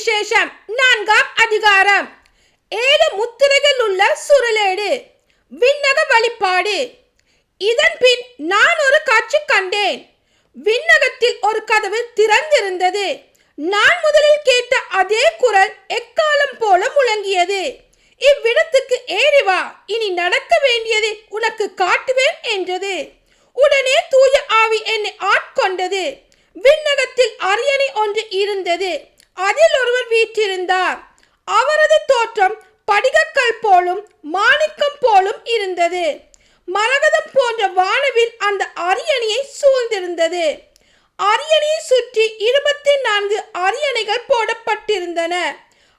சுவிசேஷம் நான்காம் அதிகாரம். ஏழு முத்திரைகள் உள்ள சுருளேடு. விண்ணக வழிபாடு. இதன் பின் நான் ஒரு காட்சி கண்டேன். விண்ணகத்தில் ஒரு கதவு திறந்திருந்தது. நான் முதலில் கேட்ட அதே குரல் எக்காலம் போல முழங்கியது. இவ்விடத்துக்கு ஏறி வா. இனி நடக்க வேண்டியதை உனக்கு காட்டுவேன் என்றது. உடனே தூய ஆவி என்னை ஆட்கொண்டது. விண்ணகத்தில் அரியணை ஒன்று இருந்தது. அதில் ஒருவர் வீற்றிருந்தார். அவரது தோற்றம் படிகக்கல் போலும் மாணிக்கம் போலும் இருந்தது. மரகதம் போன்ற வானவில் அந்த அரியணையை சூழ்ந்திருந்தது. அரியணையை சுற்றி இருபத்தி நான்கு அரியணைகள் போடப்பட்டிருந்தன.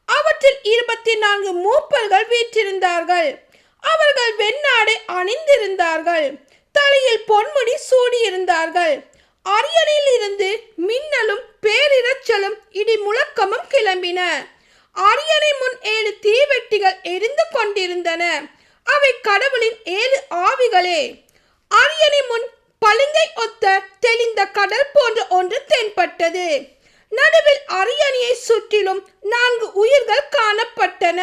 அவற்றில் இருபத்தி நான்கு மூப்பர்கள் வீற்றிருந்தார்கள். அவர்கள் வெண்ணாடை அணிந்திருந்தார்கள். தலையில் பொன்முடி சூடியிருந்தார்கள். அரியணையில் இருந்து மின் கொண்டிருந்தன அரியணை முன் ஏழு தீவெட்டிகள் எரிந்து கொண்டிருந்தன. அவை கடவுளின் ஏழு ஆவிகளே. அரியணை முன் பளிங்கை ஒத்த தெளிந்த கடல் போன்ற ஒன்று தென்பட்டது. நடுவில் அரியணையை சுற்றிலும் நான்கு உயிர்கள் காணப்பட்டன.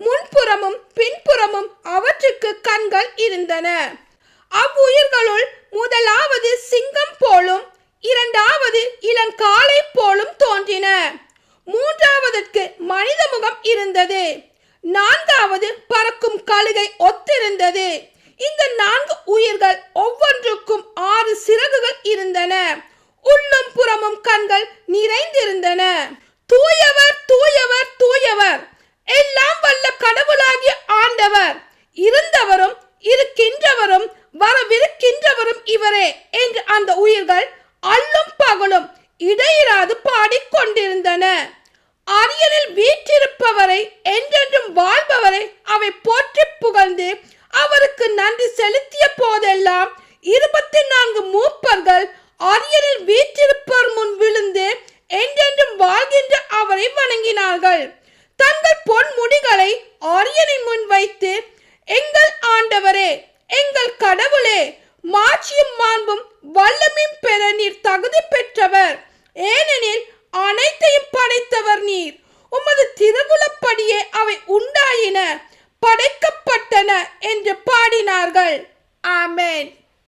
முன்புறமும் பின்புறமும் அவற்றுக்கு கண்கள் இருந்தன. அவ்வுயிர்களுள் முதலாவது சிங்கம் போலும் இரண்டாவது இளங்கா அதற்கு மனித முகம் இருந்தது. நான்காவது பறக்கும் கழுகை ஒத்திருந்தது. இந்த நான்கு உயிர்கள் ஒவ்வொன்றுக்கும் ஆறு சிறகுகள் இருந்தன. உள்ளும் புறமும் கண்கள் நிறைந்திருந்தன. தூயவர் தூயவர் தூயவர். எல்லாம் வல்ல கடவுளாகிய ஆண்டவர். இருந்தவரும் இருக்கின்றவரும் வரவிருக்கின்றவரும் இவரே என்று அந்த உயிர்கள் அல்லும் பகலும் இடையிறாது பாடிக்கொண்டிருந்தன. அரியலில் வீற்றிருப்பவரை என்றென்றும் வாழ்பவரை அவை போற்றி புகழ்ந்து அவருக்கு நன்றி செலுத்திய போதெல்லாம் இருபத்தி நான்கு மூப்பர்கள் அரியலில் வீற்றிருப்பவர் முன் விழுந்து என்றென்றும் வாழ்கின்ற அவரை வணங்கினார்கள். தங்கள் பொன் முடிகளை அரியனின் முன் வைத்து எங்கள் ஆண்டவரே எங்கள் கடவுளே மாட்சியும் மாண்பும் வல்லமையும் பெற நீர் தகுதி பெற்றவர். ஏனெனில் படைக்கப்பட்டன என்று பாடினார்கள். ஆமேன்.